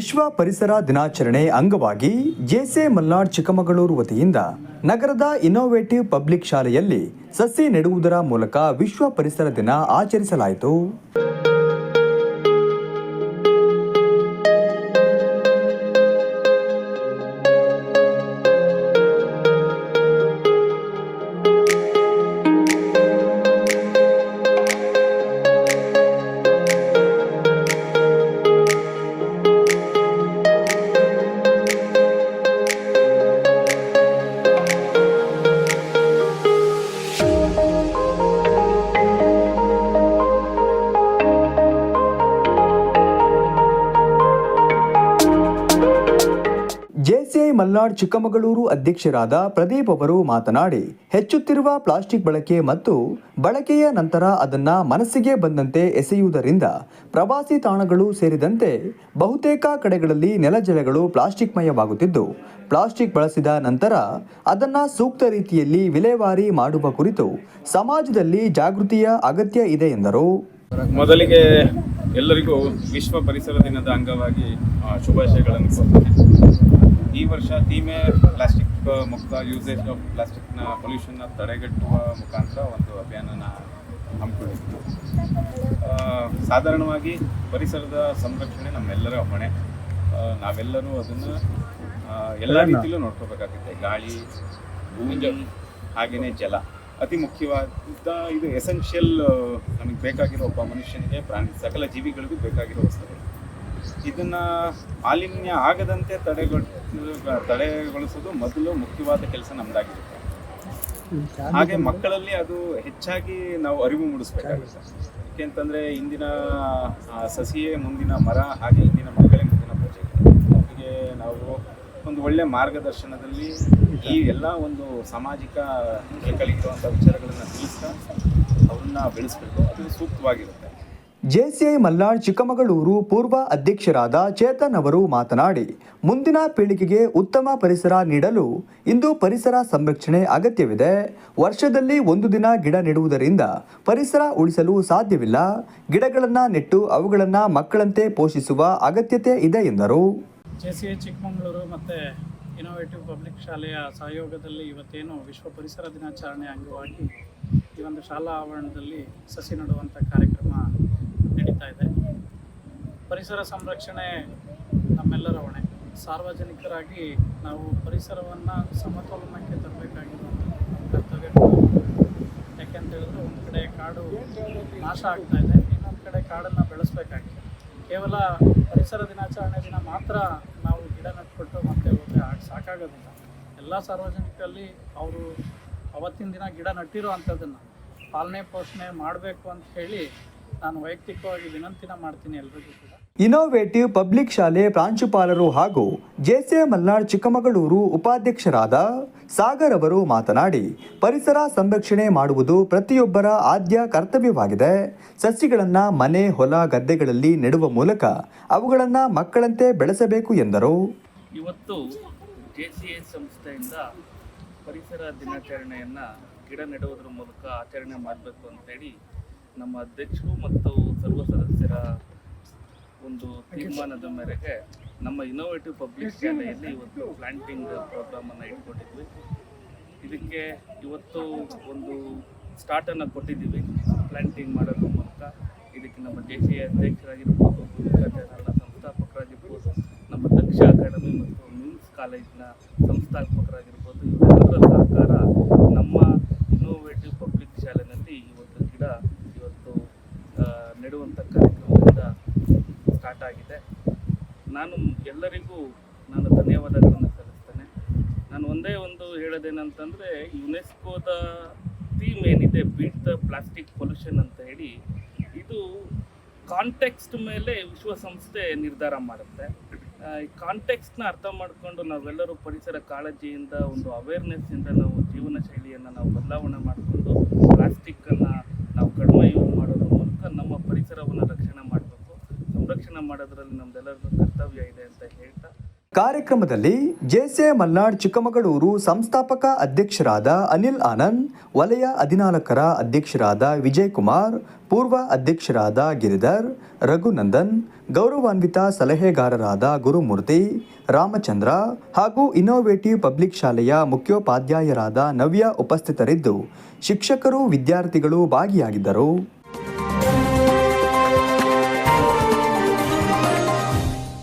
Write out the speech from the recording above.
ವಿಶ್ವ ಪರಿಸರ ದಿನಾಚರಣೆ ಅಂಗವಾಗಿ ಜೆಸೆ ಮಲ್ನಾಡ್ ಚಿಕ್ಕಮಗಳೂರು ವತಿಯಿಂದ ನಗರದ ಇನ್ನೋವೇಟಿವ್ ಪಬ್ಲಿಕ್ ಶಾಲೆಯಲ್ಲಿ ಸಸಿ ನೆಡುವುದರ ಮೂಲಕ ವಿಶ್ವ ಪರಿಸರ ದಿನ ಆಚರಿಸಲಾಯಿತು. ಜೆಸಿಐ ಮಲ್ನಾಡ್ ಚಿಕ್ಕಮಗಳೂರು ಅಧ್ಯಕ್ಷರಾದ ಪ್ರದೀಪ್ ಅವರು ಮಾತನಾಡಿ, ಹೆಚ್ಚುತ್ತಿರುವ ಪ್ಲಾಸ್ಟಿಕ್ ಬಳಕೆ ಮತ್ತು ಬಳಕೆಯ ನಂತರ ಅದನ್ನ ಮನಸ್ಸಿಗೆ ಬಂದಂತೆ ಎಸೆಯುವುದರಿಂದ ಪ್ರವಾಸಿ ತಾಣಗಳು ಸೇರಿದಂತೆ ಬಹುತೇಕ ಕಡೆಗಳಲ್ಲಿ ನೆಲಜಲಗಳು ಪ್ಲಾಸ್ಟಿಕ್ಮಯವಾಗುತ್ತಿದ್ದು, ಪ್ಲಾಸ್ಟಿಕ್ ಬಳಸಿದ ನಂತರ ಅದನ್ನ ಸೂಕ್ತ ರೀತಿಯಲ್ಲಿ ವಿಲೇವಾರಿ ಮಾಡುವ ಕುರಿತು ಸಮಾಜದಲ್ಲಿ ಜಾಗೃತಿಯ ಅಗತ್ಯ ಇದೆ ಎಂದರು. ಮೊದಲಿಗೆ ಎಲ್ಲರಿಗೂ ವಿಶ್ವ ಪರಿಸರ ದಿನದ ಅಂಗವಾಗಿ ಶುಭಾಶಯಗಳನ್ನು ಈ ವರ್ಷ ಥೀಮೆ ಪ್ಲಾಸ್ಟಿಕ್ ಮುಕ್ತ ಯೂಸೇಜ್ ಆಫ್ ಪ್ಲಾಸ್ಟಿಕ್ನ ಪೊಲ್ಯೂಷನ್ನ ತಡೆಗಟ್ಟುವ ಮುಖಾಂತರ ಒಂದು ಅಭಿಯಾನನ ಹಮ್ಮಿಕೊಂಡಿತ್ತು ಸಾಧಾರಣವಾಗಿ ಪರಿಸರದ ಸಂರಕ್ಷಣೆ ನಮ್ಮೆಲ್ಲರ ಹೊಣೆ. ನಾವೆಲ್ಲರೂ ಅದನ್ನು ಎಲ್ಲ ರೀತಿಯಲ್ಲೂ ನೋಡ್ಕೋಬೇಕಾಗುತ್ತೆ. ಗಾಳಿ ಭೂಮಿ ಹಾಗೆಯೇ ಜಲ. ಅತಿ ಮುಖ್ಯವಾದ ಇದು ಎಸೆನ್ಷಿಯಲ್ ನಮಗೆ ಬೇಕಾಗಿರೋ ಒಬ್ಬ ಮನುಷ್ಯನಿಗೆ ಪ್ರಾಣಿ ಸಕಲ ಜೀವಿಗಳಿಗೂ ಬೇಕಾಗಿರೋ ವಸ್ತುಗಳು ಇದನ್ನ ಮಾಲಿನ್ಯ ಆಗದಂತೆ ತಡೆಗೊಳ ತಡೆಗೊಳಿಸೋದು ಮೊದಲು ಮುಖ್ಯವಾದ ಕೆಲಸ ನಮ್ದಾಗಿರುತ್ತೆ. ಹಾಗೆ ಮಕ್ಕಳಲ್ಲಿ ಅದು ಹೆಚ್ಚಾಗಿ ನಾವು ಅರಿವು ಮೂಡಿಸ್ಬೇಕಾಗುತ್ತೆ. ಯಾಕೆಂತಂದ್ರೆ ಇಂದಿನ ಸಸಿಯೇ ಮುಂದಿನ ಮರ, ಹಾಗೆ ಇಂದಿನ ಮಕ್ಕಳೇ ಮುಂದಿನ ಪ್ರಜೆಗಳು ಅವರಿಗೆ ನಾವು ಒಂದು ಒಳ್ಳೆ ಮಾರ್ಗದರ್ಶನದಲ್ಲಿ ಈ ಎಲ್ಲ ಒಂದು ಸಾಮಾಜಿಕ ಕಲಿತಿರುವಂಥ ವಿಚಾರಗಳನ್ನು ತಿಳಿಸ್ತಾ ಅವ್ರನ್ನ ಬೆಳೆಸ್ಬೇಕು. ಅದು ಸೂಕ್ತವಾಗಿರುತ್ತೆ. ಜೆಸಿಐ ಮಲ್ನಾಡ್ ಚಿಕ್ಕಮಗಳೂರು ಪೂರ್ವ ಅಧ್ಯಕ್ಷರಾದ ಚೇತನ್ ಅವರು ಮಾತನಾಡಿ, ಮುಂದಿನ ಪೀಳಿಗೆಗೆ ಉತ್ತಮ ಪರಿಸರ ನೀಡಲು ಇಂದು ಪರಿಸರ ಸಂರಕ್ಷಣೆ ಅಗತ್ಯವಿದೆ. ವರ್ಷದಲ್ಲಿ ಒಂದು ದಿನ ಗಿಡ ನೆಡುವುದರಿಂದ ಪರಿಸರ ಉಳಿಸಲು ಸಾಧ್ಯವಿಲ್ಲ. ಗಿಡಗಳನ್ನು ನೆಟ್ಟು ಅವುಗಳನ್ನು ಮಕ್ಕಳಂತೆ ಪೋಷಿಸುವ ಅಗತ್ಯತೆ ಇದೆ ಎಂದರು. ಜೆಸಿಐ ಚಿಕ್ಕಮಗಳೂರು ಮತ್ತು ಇನೋವೇಟಿವ್ ಪಬ್ಲಿಕ್ ಶಾಲೆಯ ಸಹಯೋಗದಲ್ಲಿ ಇವತ್ತೇನು ವಿಶ್ವ ಪರಿಸರ ದಿನಾಚರಣೆ ಅಂಗವಾಗಿ ಈ ಒಂದು ಶಾಲಾ ಆವರಣದಲ್ಲಿ ಸಸಿ ನೆಡುವಂಥ ಕಾರ್ಯಕ್ರಮ ನಡೀತಾ ಇದೆ. ಪರಿಸರ ಸಂರಕ್ಷಣೆ ನಮ್ಮೆಲ್ಲರ ಹೊಣೆ. ಸಾರ್ವಜನಿಕರಾಗಿ ನಾವು ಪರಿಸರವನ್ನು ಸಮತೋಲನಕ್ಕೆ ತರಬೇಕಾಗಿರುವಂಥ ಕರ್ತವ್ಯ. ಯಾಕೆಂತ ಒಂದು ಕಡೆ ಕಾಡು ನಾಶ ಆಗ್ತಾ ಇದೆ, ಇನ್ನೊಂದು ಕಡೆ ಕಾಡನ್ನು ಬೆಳೆಸಬೇಕಾಗಿದೆ. ಕೇವಲ ಪರಿಸರ ದಿನಾಚರಣೆ ದಿನ ಮಾತ್ರ ನಾವು ಗಿಡ ನಟ್ಕೊಟ್ಟು ಮತ್ತೆ ಹೋದರೆ ಆಗಿ ಸಾಕಾಗೋದಿಲ್ಲ. ಎಲ್ಲ ಸಾರ್ವಜನಿಕರಲ್ಲಿ ಅವರು ಅವತ್ತಿನ ದಿನ ಗಿಡ ನಟ್ಟಿರೋ ಅಂಥದ್ದನ್ನು ಪಾಲನೆ ಪೋಷಣೆ ಮಾಡಬೇಕು ಅಂತ ಹೇಳಿ ನಾನು ವೈಯಕ್ತಿಕವಾಗಿ ವಿನಂತಿನ ಮಾಡ್ತೀನಿ ಎಲ್ರಿಗೂ ಕೂಡ. ಇನೋವೇಟಿವ್ ಪಬ್ಲಿಕ್ ಶಾಲೆ ಪ್ರಾಂಶುಪಾಲರು ಹಾಗೂ ಜೆಸಿಎ ಮಲ್ನಾಡ್ ಚಿಕ್ಕಮಗಳೂರು ಉಪಾಧ್ಯಕ್ಷರಾದ ಸಾಗರ್ ಅವರು ಮಾತನಾಡಿ ಪರಿಸರ ಸಂರಕ್ಷಣೆ ಮಾಡುವುದು ಪ್ರತಿಯೊಬ್ಬರ ಆದ್ಯ ಕರ್ತವ್ಯವಾಗಿದೆ. ಸಸಿಗಳನ್ನು ಮನೆ ಹೊಲ ಗದ್ದೆಗಳಲ್ಲಿ ನೆಡುವ ಮೂಲಕ ಅವುಗಳನ್ನು ಮಕ್ಕಳಂತೆ ಬೆಳೆಸಬೇಕು ಎಂದರು. ಇವತ್ತು ಜೆಸಿಎ ಸಂಸ್ಥೆಯಿಂದ ಪರಿಸರ ದಿನಾಚರಣೆಯನ್ನು ಗಿಡ ನೆಡುವುದರ ಮೂಲಕ ಆಚರಣೆ ಮಾಡಬೇಕು ಅಂತೇಳಿ ನಮ್ಮ ಅಧ್ಯಕ್ಷರು ಮತ್ತು ಸರ್ವ ಸದಸ್ಯರ ಒಂದು ತೀರ್ಮಾನದ ಮೇರೆಗೆ ನಮ್ಮ ಇನೋವೇಟಿವ್ ಪಬ್ಲಿಕ್ ಶಾಲೆಯಲ್ಲಿ ಇವತ್ತು ಪ್ಲಾಂಟಿಂಗ್ ಪ್ರೋಗ್ರಾಮನ್ನು ಇಟ್ಕೊಂಡಿದ್ವಿ. ಇದಕ್ಕೆ ಇವತ್ತು ಒಂದು ಸ್ಟಾರ್ಟನ್ನು ಕೊಟ್ಟಿದ್ದೀವಿ ಪ್ಲಾಂಟಿಂಗ್ ಮಾಡೋದ್ರ ಮೂಲಕ ಇದಕ್ಕೆ ನಮ್ಮ ಎ ಅಧ್ಯಕ್ಷರಾಗಿರ್ಬೋದು ಸಂಸ್ಥಾಪಕರಾಗಿರ್ಬೋದು, ನಮ್ಮ ದಕ್ಷ ಅಕಾಡೆಮಿ ಮತ್ತು ಮಿಮ್ಸ್ ಕಾಲೇಜಿನ ಸಂಸ್ಥಾಪಕರಾಗಿರ್ಬೋದು ಸಹಕಾರ ನಮ್ಮ ಇನ್ನೋವೇಟಿವ್ ಪಬ್ಲಿಕ್ ಶಾಲೆಯಲ್ಲಿ ಇವತ್ತು ಗಿಡ ಇವತ್ತು ಆ, ನೆಡುವಂಥ ಕಾರ್ಯಕ್ರಮದಿಂದ ಸ್ಟಾರ್ಟ್ ಆಗಿದೆ ನಾನು ಎಲ್ಲರಿಗೂ ನಾನು ಧನ್ಯವಾದಗಳನ್ನು ಸಲ್ಲಿಸ್ತೇನೆ. ನಾನು ಒಂದೇ ಒಂದು ಹೇಳೋದೇನಂತಂದರೆ, ಯುನೆಸ್ಕೋದ ಥೀಮ್ ಏನಿದೆ ಬೀಟ್ ದ ಪ್ಲಾಸ್ಟಿಕ್ ಪೊಲ್ಯೂಷನ್ ಅಂತ ಹೇಳಿ, ಇದು ಕಾಂಟೆಕ್ಸ್ಟ್ ಮೇಲೆ ವಿಶ್ವಸಂಸ್ಥೆ ನಿರ್ಧಾರ ಮಾಡುತ್ತೆ. ಈ ಕಾಂಟೆಕ್ಸ್ಟ್ನ ಅರ್ಥ ಮಾಡಿಕೊಂಡು ನಾವೆಲ್ಲರೂ ಪರಿಸರ ಕಾಳಜಿಯಿಂದ, ಒಂದು ಅವೇರ್ನೆಸ್ಸಿಂದ ನಾವು ಜೀವನ ಶೈಲಿಯನ್ನು ನಾವು ಬದಲಾವಣೆ ಮಾಡಿಕೊಂಡು ಪ್ಲಾಸ್ಟಿಕ್ಕನ್ನು ನಾವು ಕಡಿಮೆ ಯೂಸ್ ಮಾಡೋದ್ರ ಮೂಲಕ ನಮ್ಮ ಪರಿಸರವನ್ನು ರಕ್ಷಣೆ ಮಾಡಬೇಕು ಸಂರಕ್ಷಣೆ ಮಾಡೋದ್ರಲ್ಲಿ ನಮ್ದೆಲ್ಲರದ್ದು ಕರ್ತವ್ಯ ಇದೆ ಅಂತ ಹೇಳ್ತಾ. ಕಾರ್ಯಕ್ರಮದಲ್ಲಿ ಜೆಸೆ ಮಲ್ನಾಡ್ ಚಿಕ್ಕಮಗಳೂರು ಸಂಸ್ಥಾಪಕ ಅಧ್ಯಕ್ಷರಾದ ಅನಿಲ್ ಆನಂದ್, ವಲಯ ಹದಿನಾಲ್ಕರ ಅಧ್ಯಕ್ಷರಾದ ವಿಜಯ್ ಕುಮಾರ್ ಪೂರ್ವ ಅಧ್ಯಕ್ಷರಾದ ಗಿರಿಧರ್, ರಘುನಂದನ್, ಗೌರವಾನ್ವಿತ ಸಲಹೆಗಾರರಾದ ಗುರುಮೂರ್ತಿ, ರಾಮಚಂದ್ರ ಹಾಗೂ ಇನ್ನೋವೇಟಿವ್ ಪಬ್ಲಿಕ್ ಶಾಲೆಯ ಮುಖ್ಯೋಪಾಧ್ಯಾಯರಾದ ನವ್ಯ ಉಪಸ್ಥಿತರಿದ್ದು, ಶಿಕ್ಷಕರು, ವಿದ್ಯಾರ್ಥಿಗಳು ಭಾಗಿಯಾಗಿದ್ದರು.